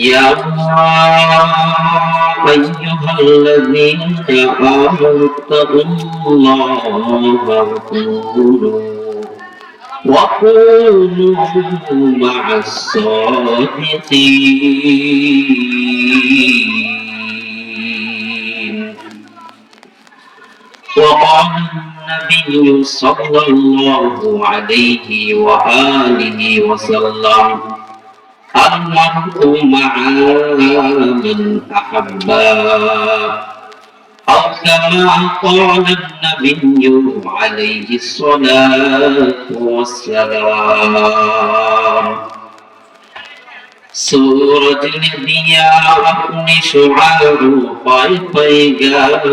يا أيها الذين آمنوا اتقوا الله وقولوا وكونوا مع الصادقين. وقال النبي صلى الله عليه وآله وسلم المرء مع من أحبه أو كما قال النبي عليه الصلاة والسلام सूरज ने दिया अपने शुआरों पाए पैगाम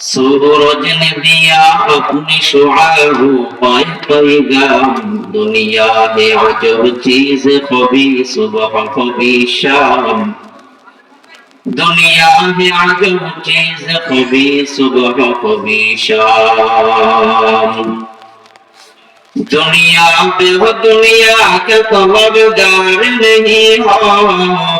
सूरज ने दिया अपने शुआरों पाए पैगाम दुनिया में अजब चीज कभी सुबह कभी शाम दुनिया में अजब चीज कभी सुबह कभी शाम दुनिया पे हो दुनिया के तलबगार नहीं हो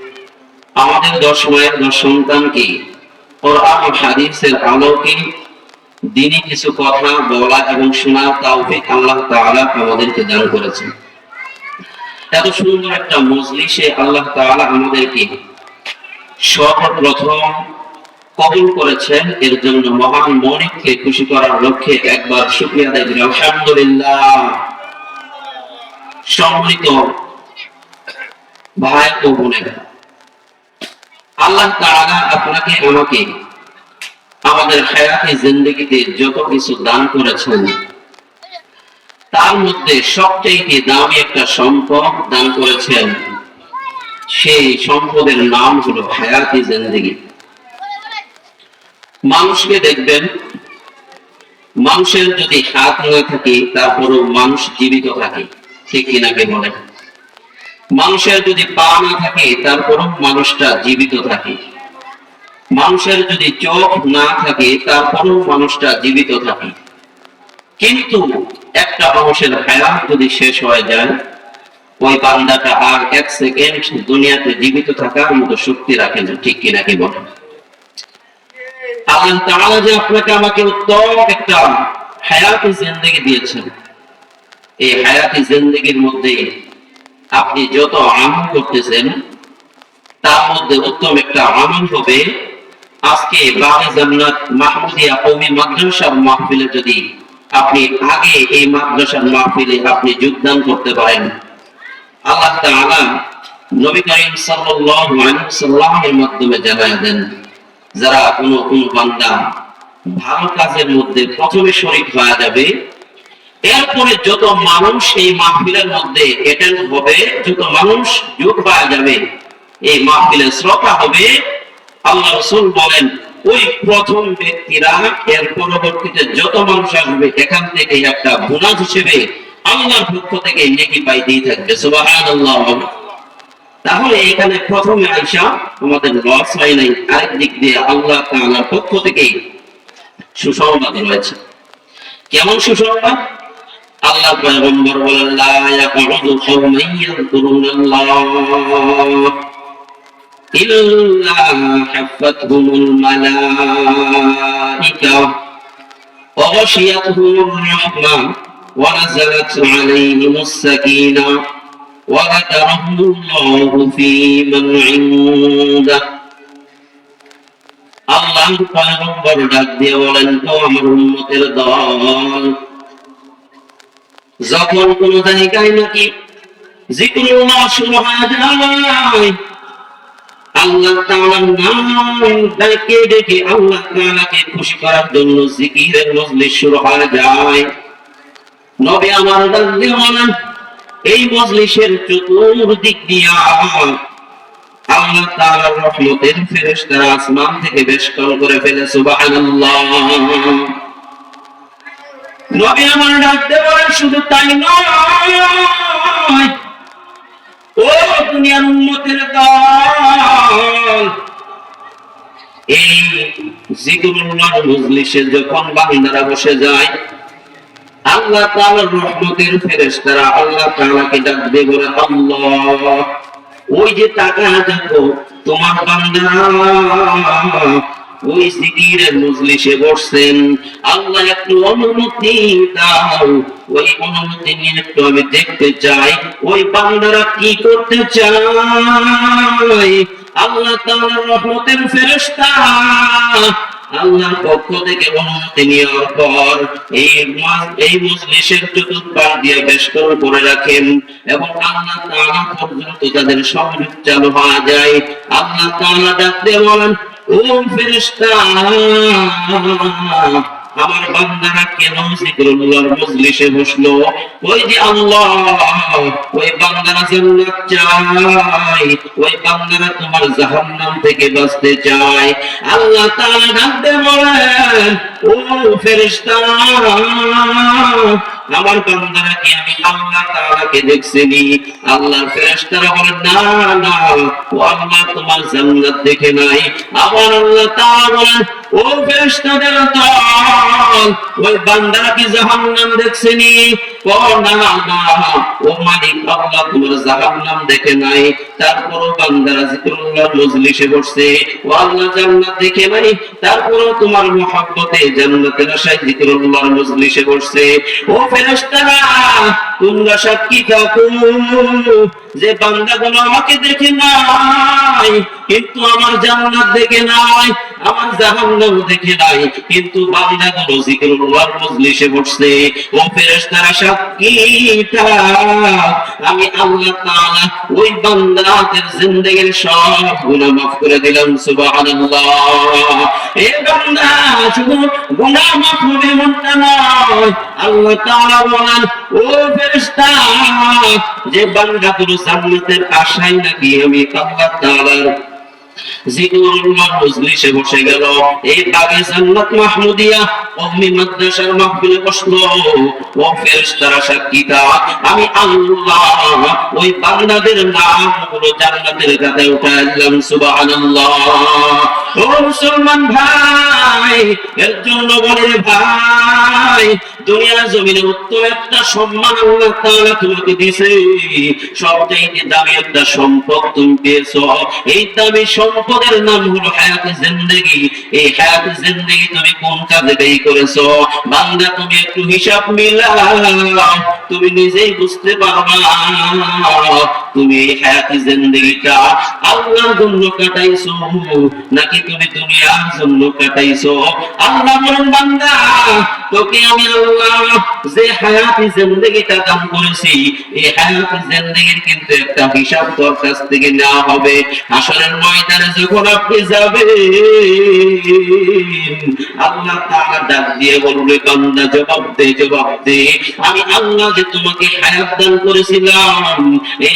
আমাদের দশ মায়ের দশ সন্তানকে কোরআন হাদিসের আলোকে দিনে কিছু কথা বলা এবং শোনা তাওফিক আল্লাহ তাআলা আমাদেরকে দান করেছেন। এত সুন্দর একটা মজলিসে আল্লাহ তাআলা আমাদেরকে সর্বপ্রথম কবুল করেছেন। এর জন্য মহান মনিককে খুশি করার লক্ষ্যে একবার শুক্রিয়া দেয় আলহামদুলিল্লাহ। সম্মিলিত ভাই ও বোনেরা আল্লাহ তাআলা আপনাকে আমাকে আমাদের হায়াতে জিন্দগিতে যত কিছু দান করেছেন, তার মধ্যে সবচেয়ে দামি একটা সম্পদ দান করেছেন, সেই সম্পদের নাম হলো হায়াতি জিন্দগি। মানুষকে দেখবেন, মানুষের যদি হাত না থাকে, তারপরও মানুষ জীবিত থাকে, ঠিক কিনাকে বলেন মানুষের যদি পা না থাকে, তারপরও মানুষটা জীবিত থাকে। মানুষের যদি চোখ না থাকে, তারপরও মানুষটা জীবিত থাকে। কিন্তু একটা মানুষের হায়াত যদি শেষ হয়ে যায়, ওই বান্দাটা আর এক সেকেন্ড দুনিয়াতে জীবিত থাকার মতো শক্তি রাখে না, ঠিক কিনা কি বলেন আল্লাহ তাআলা যে আপনাকে আমাকে উত্তম একটা হায়াতি জিন্দেগি দিয়েছেন। এই হায়াতি জিন্দেগির মধ্যে আপনি যত আমল করতেছেন, তার মধ্যে উত্তম একটা আমল হবে। আজকে বাবা জান্নাত মাহমুদিয়া কৌমি মাদ্রাসার মাহফিলে যদি আপনি আগে এই মাদ্রাসার মাহফিলে আপনি যোগদান করতে পারেন। আল্লাহ তাআলা নবী করিম সাল্লাল্লাহু আলাইহি সাল্লামের মাধ্যমে জানায় দেন, যারা কোনো কোনো বান্দা ভালো কাজের মধ্যে প্রথমে শরীক হয়ে যাবে এরপরে যত মানুষ এই মাহফিলের মধ্যে অ্যাটেন্ড হবে, যত মানুষ যোগ পাওয়া যাবে, এই মাহফিলে শ্রোতা হবে, আল্লাহ রসুল বলেন, ওই প্রথম ব্যক্তিরা এর পরবর্তীতে যত মানুষ আসবে, এখান থেকে একটা বোনাস হিসেবে আল্লাহর পক্ষ থেকে নেকি পাইতেই থাকবে, সুবহানাল্লাহ। তাহলে এখানে প্রথমে আইসা আমাদের লস হয় নাই, আরেক দিক দিয়ে আল্লাহ তাআলার পক্ষ থেকে সুসংবাদ রয়েছে। কেমন সুসংবাদ? আল্লাহ পয়গম্বর বলেন, লা ইয়াকুদু কওমান ইয়াযকুরুনাল্লাহ ইল্লা হাফাতহুমুল মালাইকা ওয়া গাশিয়াতহুমুর রাহমা ওয়া নাযালাত আলাইহিমুস সাকিনা আল্লাহ পয়গম্বর ডাক দিয়ে বলেন, ও আমার উম্মতের দল যখন কোন জায়গায় নাকি জিক্রুল্লাহ শুরু হয়ে আল্লাহ তাআলার নাম ডেকে ডেকে আল্লাহ তাআলাকে খুশি করার জন্য জিকিরের মজলিস শুরু হয়ে যায়। নবী আমার ডাক বলেন, এই মজলিসের চতুর্দিক দিয়া আল্লাহ তাআলার রহমতের ফেরেশতারা আসমান থেকে বেষ্টন করে ফেলে, সুবহানাল্লাহ। নবী আমার ডাকতে বলেন, শুধু তাই নয়। ও দুনিয়ার উম্মতের দল। এই জিকিরুল্লাহর মজলিসে যখন বান্দারা বসে যায়, আল্লাহ তাআলার রহমতের ফেরেশতারা আল্লাহ তাআলাকে ডাকবে বলে, আল্লাহ, ওই যে টাকা দেখো, তোমার বান্দা ওই জিকিরের মজলিসে বসছেন। আল্লাহ একটু অনুমতি দাও। ওই অনুমতি নিয়ে একটু আমি দেখতে চাই। ওই বান্দারা কি করতে চাই আল্লাহ তাআলার রহমতের ফেরেশতা। আল্লাহর পক্ষ থেকে অনুমতি নেওয়ার পর এই এই মজলিসের চতুর্পাশ দিয়ে বেষ্টন করে রাখেন এবং আল্লাহ তাআলা পর্যন্ত তাদের সংযোগ চালু হওয়া যায়। আল্লাহ তাআলা ডাকতে বলেন আমার বান্দারা কেন জিক্রুল্লাহর মজলিসে বসল? ওই যে আল্লাহ, ওই বান্দারা জান্নাত চায়, ওই বান্দারা তোমার জাহান্নাম থেকে বাঁচতে চায়। আল্লাহ তাআলা ডাকতে বলেন ও ফেরেশতা আল্লাহ তাআলাকে দেখছিনি। না ও আল্লাহ তোমার দেখে নাই। আমার আল্লাহ তাআলা ও ফেরেশতাদের দল ওই বান্দারা কি জাহান্নাম দেখছেনি? আল্লাহ তোমার জাহান্নাম দেখে নাই। ও দেখে নাই। ও যে আমাকে দেখে নাই, কিন্তু আমার জান্নাত দেখে নাই, আমার জাহান্নাম দেখে নাই, কিন্তু বান্দাগুলো জিক্রুল্লাহর মজলিসে বসছে। ও থাক আমি আল্লাহ তাআলা ওই বান্দাদের সব গুনাহ করে দিলাম, সুবহানাল্লাহ। এ বান্দা শুধু গুনাহ হবে এমনটা নয়। আল্লাহ তাআলা বলেন, ও ফেরেশতা, যে বান্দাগুলো জান্নাতের আশায় নাকি আমি আল্লাহ তাআলার জিকুরুল্লাহ মজলিসে বসে গেল। এই কওমি মাদ্রাসার মাহফিলে বসল। ও ফেরেশতারা আমি আল্লাহ, ওই বান্দাদের নামগুলো জান্নাতের কাছে উঠে দিলাম সুবহানাল্লাহ। ও মুসলমান ভাই, এর জন্য বলে ভাই, দুনিয়ার জমিনে উত্তম একটা সম্মান আল্লাহ তাআলা তোমাকে দিয়েছে। সবচাইতে দামি একটা সম্পদ তুমি পেয়েছ। এই দামি সম্পদের নাম হলো হায়াত জিন্দেগি। এই হায়াত জিন্দেগি তুমি কোন কাজে ব্যয় করেছ? বান্দা, তুমি একটু হিসাব মিলাও। তুমি নিজেই বুঝতে পারবা। তুমি এই হায়াতি জিন্দেগিটা আল্লাহর জন্য কাটাইছো। নাকি তুমি দুনিয়ার জন্য কাটাইছো? আল্লাহ বলেন, বান্দা, তোকে আমি আল্লাহ যে হায়াতি জিন্দেগিটা দান করেছি, এই হায়াতি জিন্দেগির কিন্তু একটা হিসাব তোর কাছ থেকে নেওয়া হবে। আসরের ময়দানে যখন আপনি যাবেন, আল্লাহ তাআলা ডাক দিয়ে বলবে, বান্দা, জবাব দে জবাব দে। আমি আল্লাহ যে তোমাকে হায়াত দান করেছিলাম, এই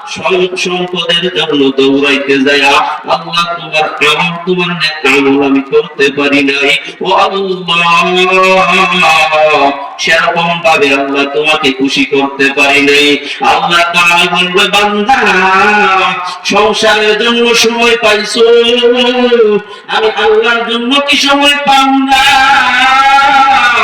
সব সম্পদের জন্য দৌড়াইতে যায় আল্লাহ তোমার তোমার আমি করতে পারি নাই। ও সেরকম ভাবে আল্লাহ তোমাকে খুশি করতে পারি নাই। আল্লাহ তাআলা বলবে, বান্দা, সংসারের জন্য সময় পাইছো। আমি আল্লাহর জন্য কি সময় পাম না?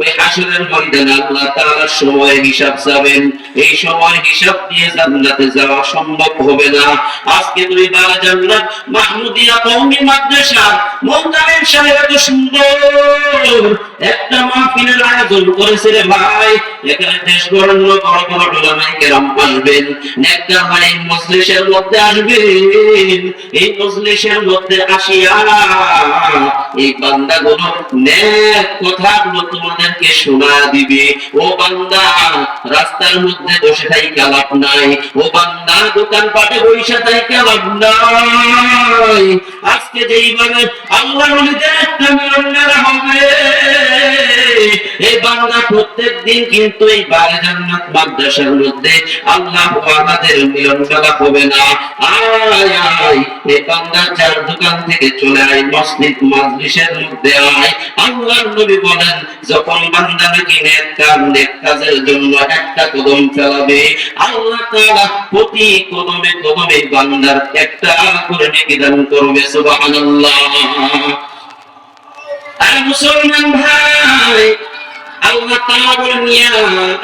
ওই হাসরের ময়দানে আল্লাহ তাআলার সময় হিসাব যাবেন। এই সময় হিসাব দিয়ে জান্নাতে যাওয়া সম্ভব হবে না। আজকে তুমি বালা জান্নাত মাহমুদিয়া কওমি মাদ্রাসা মোহতামিম সাহেব এত সুন্দর। একটা মাহফিলের আয়োজন করেছে রে ভাই। এখানে দেশ বরণ্য বড় বড় ওলামায়ে কেরাম আসবেন, নেককার ভাই মজলিসের মধ্যে আসবেন। এই মজলিসের মধ্যে আসিয়া এই বান্দাগুলো নেক কথাগুলো তোমাদেরকে শোনা দিবে। ও বান্দা, রাস্তার মধ্যে বসে তাই কালাপ নাই। ও বান্দা, দোকান পাটে বৈশা থাইকা লাভ নাই। আজকে যেইভাবে আল্লাহ নদীতে একটা মিলন হবে। এই বান্দা প্রত্যেক দিন কিন্তু এই বারে জান্নাত মাদ্রাসার মধ্যে আল্লাহ আমাদের মিলন মেলা হবে না। আয় আয় এই বান্দা চার দোকান থেকে চলে আয়, মসজিদ, মাজলিসের মধ্যে আয়। আল্লাহর নবী বলেন, যখন বান্দা নাকি নেক কাজ, নেক কাজের জন্য একটা কদম ফেলাবে আল্লাহ তাআলা প্রতি কদমে কদমে বান্দার একটা করে নেকি দান করবে, সুবহানাল্লাহ। আর মুসলমান ভাই, আল্লাহ তাআলা বলেন, ইয়া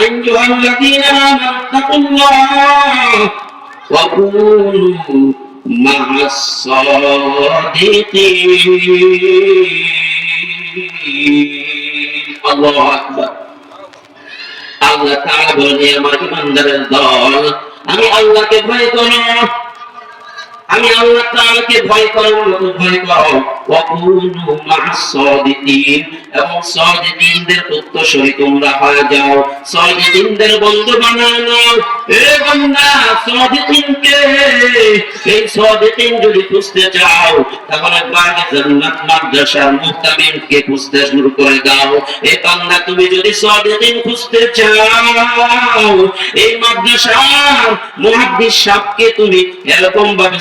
আইয়ুহাল্লাযীনা আমানু তাকুল্লাহ ওয়া কুনু মা'আস আল্লাহ তাআলা বলেন আমার ইমানদারের দল, আমি আল্লাহকে ভয় করো আমি আল্লাহ তাআলাকে ভয় করার মতো ভয় করো ওয়াকুনু মা'আস সাদিকিন। এবং সাদিকিনদের উত্তরসূরি তোমরা হয়ে যাও। সাদিকিনদের বন্ধু বানায় নাও। এ বান্দা, সাদিকিনকে এই সাদিকিন যদি খুঁজতে চাও, তাহলে বাগে জান্নাত মাদ্রাসার মুহতামিমকে খুঁজতে শুরু করে দাও। এই বান্দা, তুমি যদি সাদিকিন খুঁজতে চাও, এই মাদ্রাসার মুহাদ্দিস সাহেবকে তুমি এরকম ভাবে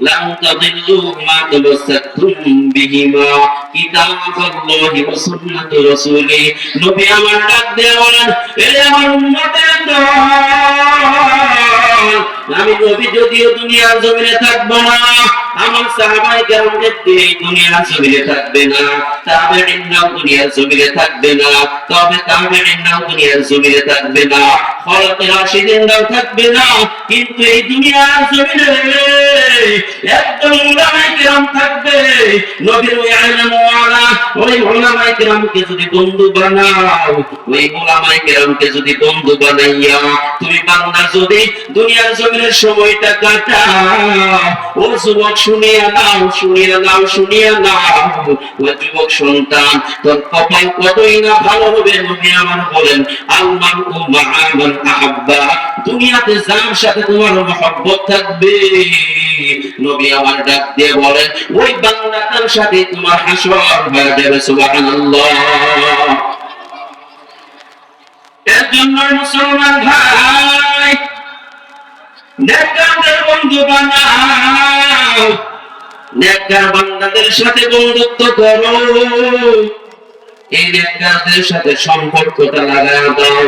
لن تضلوا ما تمسكتم بهما كتاب الله وسنة رسوله নবী আমার ডাক দিয়ে বলেন এ আমার উম্মতের দল আমি নবী যদিও দুনিয়ার জমিনে থাকবো না আমার সাহাবাই কেরামদেরকে এই দুনিয়ার জমিনে থাকবে না। তাবেঈনরাও দুনিয়ার জমিনে থাকবে না। তবে তাবেঈনরাও দুনিয়ার জমিনে থাকবে না। খলকে রাশিদিনরাও থাকবে না। কিন্তু এই দুনিয়ার জমিনে একদম উলামায়ে কেরাম থাকবে। নবীর ওই আলেম ওয়ালা ওই ওলামায়ে কেরামকে যদি বন্ধু বানাও, ওই ওলামায়ে কেরামকে যদি বন্ধু বানাইয়া তুমি বান্দা যদি দুনিয়ার জমিনের সময়টা কাটাও, ও যুবক শুনিয়া নাও শুনিয়া নাও শুনিয়া নাও। যুবক সন্তান, তোর কপাল কতই না ভালো হবে নবী আমার বলেন। আল্লাহ ও মাআমান আহাব্বা, দুনিয়াতে যার সাথে তোমার মহব্বত থাকবে। নবী আমার ডাক দিয়ে বলেন, ওই বান্দাটার সাথে তোমার হাসর হয়ে যাবে, সুবহানাল্লাহ। এর জন্য মুসলমান ভাই নেককারদের বন্ধু বানাও। নেককার বান্দাদের সাথে বন্ধুত্ব করো। এই নেককারদের সাথে সম্পর্কটা লাগায় দাও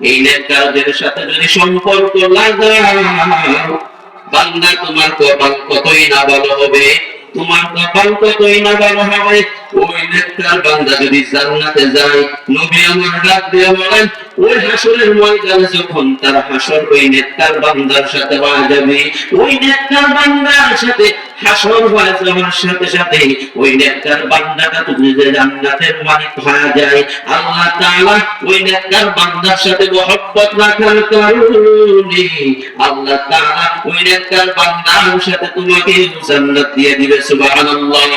এই নেককারদের সাথে যদি সম্পর্ক লাগাও, বান্দা, তোমার কপাল কতই না ভালো হবে? তোমার কপাল কতই না ভালো হবে? ওই নেককার বান্দা যদি জান্নাতে যায়, নবী আমার ডাক দিয়ে বলেন, ওই হাসরের ময়দানে যখন তার হাসর ওই নেককার বান্দার সাথে হয়ে যাবে, ওই নেককার বান্দার সাথে, হাসর হয়ে যাওয়ার সাথে সাথে ওই নেককার বান্দাটা তুমি যে জান্নাতের মালিক হয়ে যায়। আল্লাহ তাআলা ওই নেককার বান্দার সাথে মহব্বত রাখার কারণে আল্লাহ তাআলা ওই নেককার বান্দার সাথে তোমাকে জান্নাত দিয়ে দিবে, সুবহানাল্লাহ।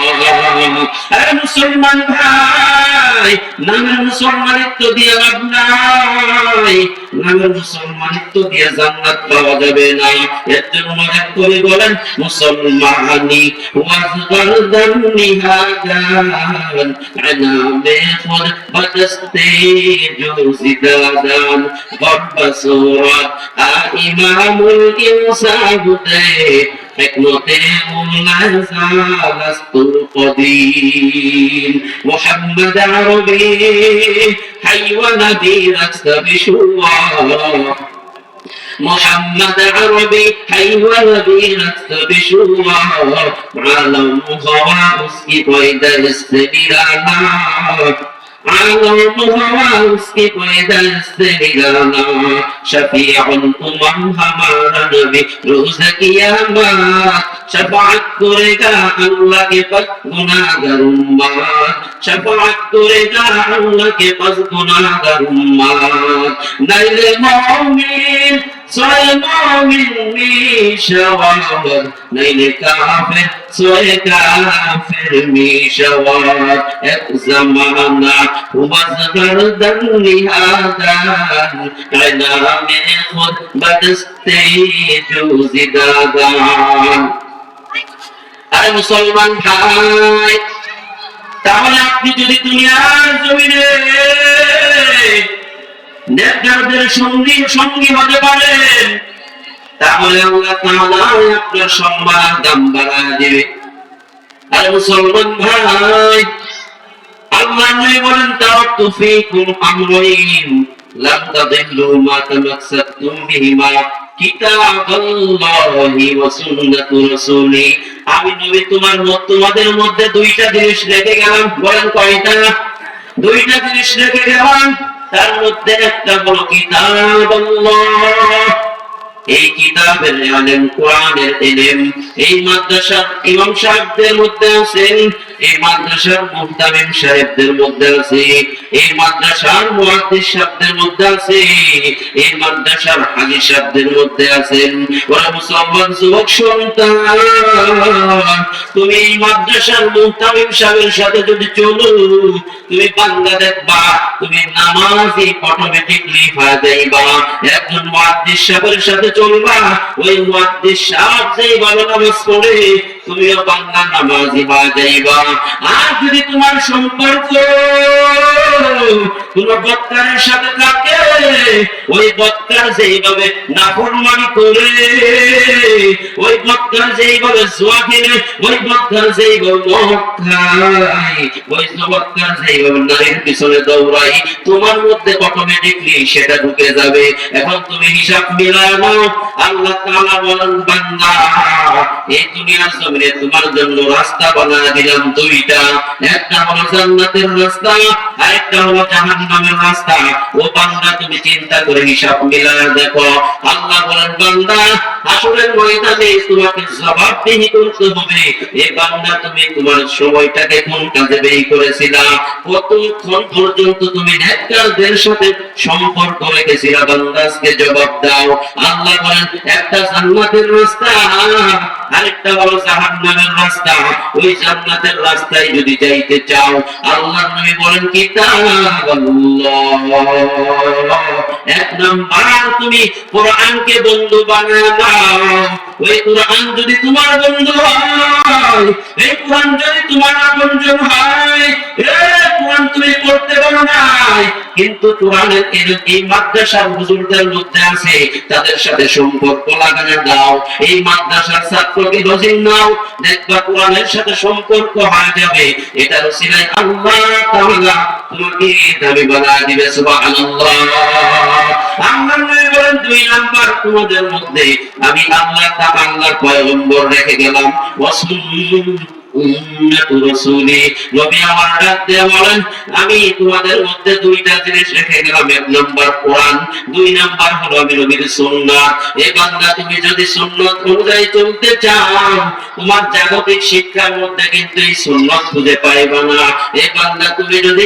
আরে মুসলমান ভাই, নামের মুসলমানিত্ব দিয়ে লাভ নাই। নামের মুসলমানিত্ব দিয়ে জান্নাত পাওয়া যাবে না। এর জন্য এক কবি বলেন, মুসলমানি ওয়াজগার দামনি হাগান আনামে খুদ বদস্তে জো জিদাদান গব্বাসুরাত আ ইমামুল ইনসাবুতে حكمته لا زال القديم. محمد عربي حي ونبي أكثر بشوار محمد عربي حي ونبي أكثر بشوار عالم خواص کی کوئی درست نرانا عالم خواص کی کوئی درست نرانا شفیع تمام ہمارا نبی روز قیامت শাফাআত করেগা আল্লাহকে বস গুনাহগার উম্মত শাফাআত করেগা আল্লাহকে বস গুনাহগার উম্মত নাইলে মুমিন, সোয়ে মুমিন মিশাওয়াত। নাইলে কাফের, সোয়ে কাফের মিশাওয়াত। এক জামানা হুমাজগার দন্নি আদান কায়দা মে খুদ বদস্তে জুজিদাদান দাদান মুসলমান ভাই। তাহলে আপনি যদি দুনিয়ার জমিনে নেককারদের সঙ্গী সঙ্গী হতে পারেন, তাহলে আল্লাহ তাআলা আপনার সম্মান দাম বাড়ায় দেবে। আর মুসলমান ভাই, আল্লাহ নবী বলেন তারাক্তু ফীকুম আমরাইন, লাম তাদিল্লু মা তামাসসাকতুম বিহিমা। আমি নবী তোমার তোমাদের মধ্যে দুইটা জিনিস রেখে গেলাম, বলেন কয়টা? দুইটা জিনিস রেখে গেলাম, তার মধ্যে একটা হলো কিতাব এই কিতাবের কোরআনের এলেম এই মাদ্রাসার ইমাম সাহেবদের মধ্যে আছেন এই মাদ্রাসার মুহতামিম সাহেবদের মধ্যে আছে, এই মাদ্রাসার মুহাদ্দিস সাহেবদের মধ্যে আছে, এই মাদ্রাসার হাজি সাহেবদের মধ্যে আছেন ওরা মুসলমান যুবক সন্তান, তুমি এই মাদ্রাসার মুহতামিম সাহেবের সাথে যদি চলো, তুমি বাংলা দেখবা তুমি নামাজি অটোমেটিকলি হয়ে একজন মুহাদ্দিস সাহেবের সাথে চলবা, ওই মুহাদ্দিস সাহেব যেই ভালো নামাজ পড়ে তুমিও যাইবা আর যদি তোমার সম্পর্ক কোন বক্তারের সাথে থাকে, ওই বক্তার যেইভাবে নাফরমানি করে, ওই বক্তার যেইভাবে জোয়া ওই বক্তার যেইভাবে ওই বক্তার যেইভাবে নারীর পিছনে দৌড়াই, তোমার মধ্যে অটোমেটিকলি সেটা ঢুকে যাবে। এখন তুমি হিসাব নাও আল্লাহ তাআলা বলেন, বান্দা, এই দুনিয়ার জমিনে তোমার জন্য রাস্তা বানায় দিলাম দুইটা। একটা হলো জান্নাতের রাস্তা আর একটা হলো জাহান্নামের রাস্তা। ও বান্দা, তুমি চিন্তা করে হিসাব মিলায় দেখো। আল্লাহ বলেন, বান্দা আসরের ময়দানে তোমাকে জবাবদিহি করতে হবে। এ বান্দা, তুমি তোমার সময়টাকে কোন কাজে ব্যয় করেছিলা? কতক্ষণ পর্যন্ত তুমি নেককারদের সাথে সম্পর্ক রেখেছিলা। বান্দা জবাব দাও। আল্লাহ বলেন, একটা জান্নাতের রাস্তা, আরেকটা হলো জাহান্নামের রাস্তা, ওই জান্নাতের রাস্তায় যদি যাইতে চাও আল্লাহ নবী বলেন কি এক নাম্বার, তুমি কোরআনকে বন্ধু বানায় নাও ওই কোরআন যদি তোমার বন্ধু হয়, এই কোরআন যদি তোমার আপনজন হয় এই কোরআন তুমি পড়তে পারো নাই। কিন্তু কোরআনের এই মাদ্রাসার হুজুরদের মধ্যে আছে, তাদের সাথে সম্পর্ক লাগানো দাও। এই মাদ্রাসার ছাত্রকে রজিন নাও, দেখবা কোরআনের সাথে সম্পর্ক হয়ে যাবে। এটা রসিলাই আল্লাহ তাআলা তোমাকে দামি বানায় দিবে, সুবহানাল্লাহ। আল্লাহ বলেন, দুই নাম্বার তোমাদের মধ্যে আমি আল্লাহ আল্লাহর পয়গম্বর রেখে গেলাম। আমি তোমাদের মধ্যে দুইটা জিনিস রেখে গেলাম। এক নাম্বার কোরআন, দুই নাম্বার হলো বান্দা, তুমি যদি অনুযায়ী চলতে চাও, তোমার জাগতিক শিক্ষার মধ্যে কিন্তু এই সুন্নাত খুঁজে পাইবা না। এই বান্দা, তুমি যদি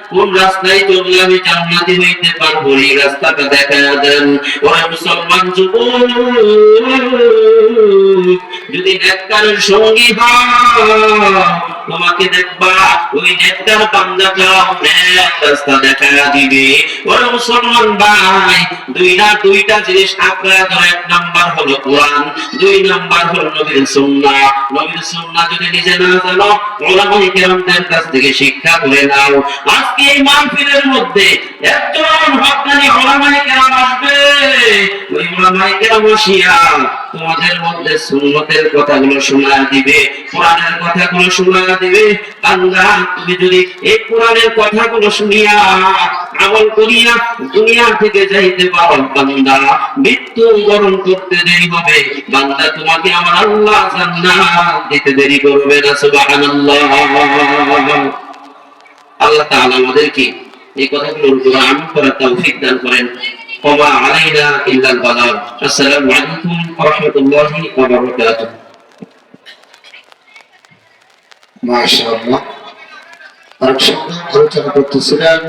কোন রাস্তায় চললে আমি জান্নাতি হইতে পারব। এই রাস্তাটা দেখায় দেন। ওরা মুসলমান যুবক। যদি নেককারের সঙ্গী হও তোমাকে দেখবা ওই নেককার বান্দাটাও নেক রাস্তা দেখা দিবে। ওরা মুসলমান ভাই, দুই না দুইটা জিনিস আঁকড়া ধরে, এক নাম্বার হলো কোরআন, দুই নাম্বার হলো নবীর সুন্নাহ। নবীর সুন্নাহ যদি নিজে না জানো, ওলামায়ে কেরামদের কাছ থেকে শিক্ষা করে নাও। আজকে এই মাহফিলের মধ্যে একজন হকানি ওলামায়ে কেরাম আসবে। ওই ওলামায়ে কেরাম আসিয়া তোমাদের মধ্যে সুন্নতের কথাগুলো শোনা দিবে, কোরআনের কথাগুলো শোনা দিবে। বান্দা, তুমি যদি এই কোরআনের কথাগুলো শুনিয়া আমল করিয়া দুনিয়া থেকে যাইতে পারো, বান্দা, মৃত্যু বরণ করতে দেরি হবে। বান্দা, তোমাকে আমার আল্লাহ জান্নাত দিতে দেরি করবে না, সুবহানাল্লাহ। আল্লাহ তাআলা আমাদেরকে এই কথাগুলোর উপর আমল করার তৌফিক দান করেন। ওয়া আলাইনা ইল্লাল বালাগ আসসালামু আলাইকুম ওয়া রাহমাতুল্লাহি ওয়া বারাকাতুহু। মাশাআল্লাহ। আলোচনা করতেছিলেন